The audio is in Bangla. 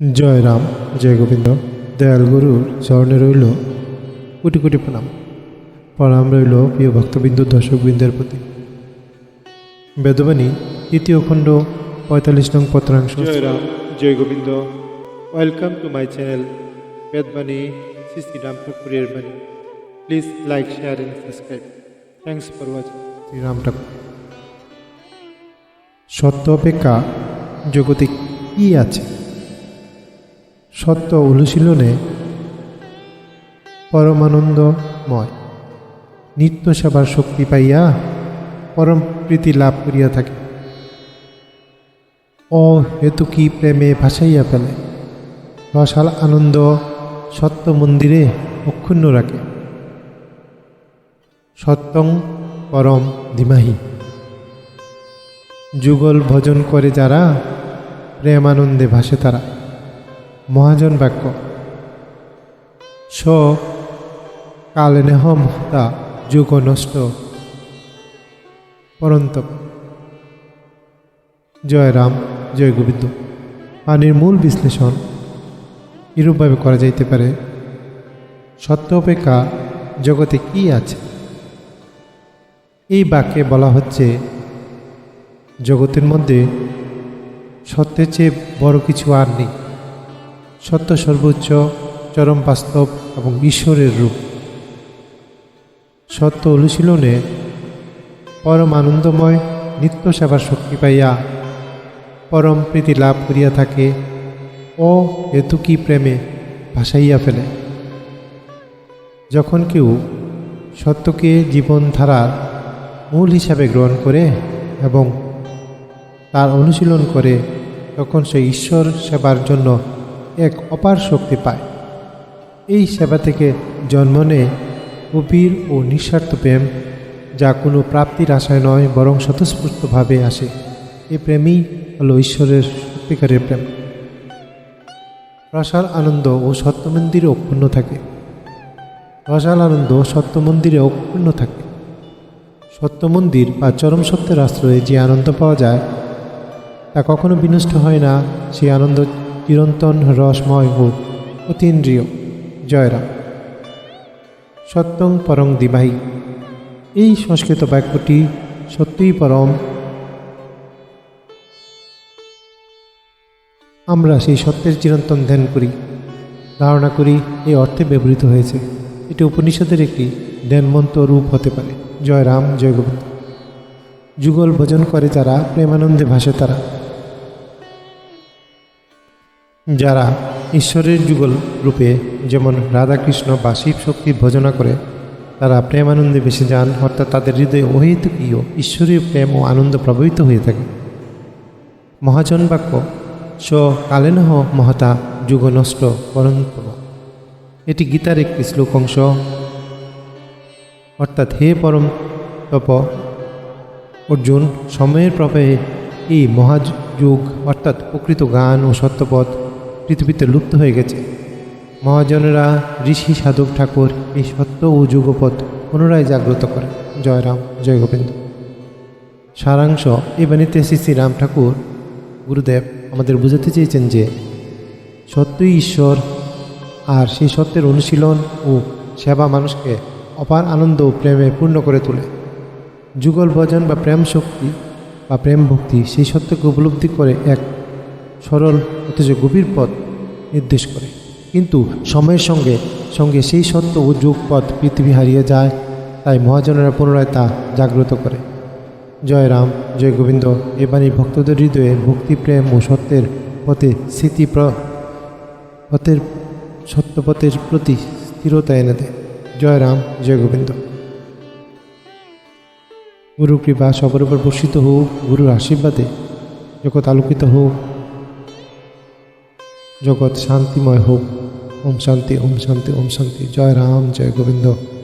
জয় রাম জয় গোবিন্দ দয়াল গুরুর চরণে রইল কোটি কোটি প্রণাম। প্রণাম রইল প্রিয় ভক্তবিন্দু দর্শকবৃন্দের প্রতি। বেদবাণী তৃতীয় খণ্ড পঁয়তাল্লিশ নং পত্রাংশ। জয় রাম জয় Gobinda welcome to my channel Bedbani Shri Shri Ram ঠাকুরের বাণী। Please like share and subscribe. Thanks for watching. Shri Ram Thakur. সত্য অপেক্ষা জগতে কি আছে? সত্য অনুশীলনে পরমানন্দময়। নিত্য সেবার শক্তি পাইয়া পরম প্রীতি লাভ করিয়া থাকে। ও হেতু কি প্রেমে ভাসাইয়া ফেলে। রসাল আনন্দ সত্য মন্দিরে অক্ষুণ্ণ রাখে। সত্যং পরম ধীমাহি। যুগল ভজন করে যারা, প্রেমানন্দে ভাসে তারা। মহাজন বাক্য। স কালেনেহম তা যুগ নষ্ট পরন্তপ জয় রাম, জয় গোবিন্দ। পানির মূল বিশ্লেষণ এরূপভাবে করা যাইতে পারে? সত্য অপেক্ষা জগতে কি আছে? এই বাক্যে বলা হচ্ছে, জগতের মধ্যে সত্যের চেয়ে বড় কিছু আর নেই। সত্য সর্বোচ্চ, চরম বাস্তব এবং ঈশ্বরের রূপ। সত্য অনুশীলনে পরম আনন্দময় নিত্য সেবার শক্তি পাইয়া পরম প্রীতি লাভ করিয়া থাকে ও হেতুকি প্রেমে ভাসাইয়া ফেলে। যখন কেউ সত্যকে জীবনধারার মূল হিসাবে গ্রহণ করে এবং তার অনুশীলন করে, তখন সে ঈশ্বর সেবার জন্য এক অপার শক্তি পায়। এই সেবা থেকে জন্ম নেয় গভীর ও নিঃস্বার্থ প্রেম, যা কোনো প্রাপ্তির আশায় নয়, বরং স্বতঃস্ফূর্তভাবে আসে। এই প্রেমই হলো ঈশ্বরের সত্যিকারের প্রেম। রসাল আনন্দ ও সত্য মন্দিরে অক্ষুণ্ণ থাকে। রসাল আনন্দ সত্য মন্দিরে অক্ষুণ্ণ থাকে। সত্য মন্দির বা চরম সত্যের আশ্রয়ে যে আনন্দ পাওয়া যায়, তা কখনো বিনষ্ট হয় না। সেই আনন্দ চিরন্তন রসময় ও অতীন্দ্রিয়, জয়রাম। সত্যং পরং দিবাহী। এই সংস্কৃত বাক্যটি সত্যিই পরম। আমরা সেই সত্যের চিরন্তন ধ্যান করি, ধারণা করি এই অর্থে ব্যবহৃত হয়েছে। এটি উপনিষদের একটি ধ্যানমন্ত রূপ হতে পারে। জয় রাম জয় গোবিন্দ যুগল ভোজন করে যারা প্রেমানন্দে ভাসে তারা। যারা ঈশ্বরের যুগল রূপে যেমন রাধাকৃষ্ণ বা শিব শক্তির ভজনা করে, তারা প্রেমানন্দে বেশি যান, অর্থাৎ তাদের হৃদয়ে অহেতুকীয়, ঈশ্বরীয় প্রেম ও আনন্দ প্রবাহিত হয়ে থাকে। মহাজন বাক্য স কালেনহ মহতা যুগ নষ্ট পরন্তম এটি গীতার একটি শ্লোক অংশ। অর্থাৎ হে পরম তপ, অর্জুন, সময়ের প্রবাহে এই মহাযুগ, অর্থাৎ প্রকৃত গান ও সত্যপথ পৃথিবীতে লুপ্ত হয়ে গেছে। মহাজনেরা ঋষি সাধক ঠাকুর এই সত্য ও যুগপথ পুনরায় জাগ্রত করে। জয়রাম জয় গোবিন্দ। সারাংশ এই বাণীতে শ্রী শ্রী রাম ঠাকুর গুরুদেব আমাদের বুঝাতে চেয়েছেন যে, সত্যই ঈশ্বর আর সেই সত্যের অনুশীলন ও সেবা মানুষকে অপার আনন্দ ও প্রেমে পূর্ণ করে তোলে। যুগল ভজন বা প্রেম শক্তি বা প্রেম ভক্তি সেই সত্যকে উপলব্ধি করে এক সরল, অথচ গভীর পথ নির্দেশ করে। কিন্তু সময়ের সঙ্গে সঙ্গে সেই সত্য ও যুগ পথ পৃথিবী হারিয়ে যায়, তাই মহাজনেরা পুনরায় তা জাগ্রত করে। জয় রাম, জয় গোবিন্দ এ বাণী ভক্তদের হৃদয়ে ভক্তি, প্রেম ও সত্যের পথে স্মৃতি পথের সত্যপথের প্রতি স্থিরতা এনে দেয়। জয় রাম, জয় গোবিন্দ। গুরু কৃপা সবার উপর বর্ষিত হোক, গুরুর আশীর্বাদে জগৎ আলোকিত হোক। জগৎ শান্তিময় হোক। ওম শান্তি ওম শান্তি ওম শান্তি। জয় রাম জয় গোবিন্দ।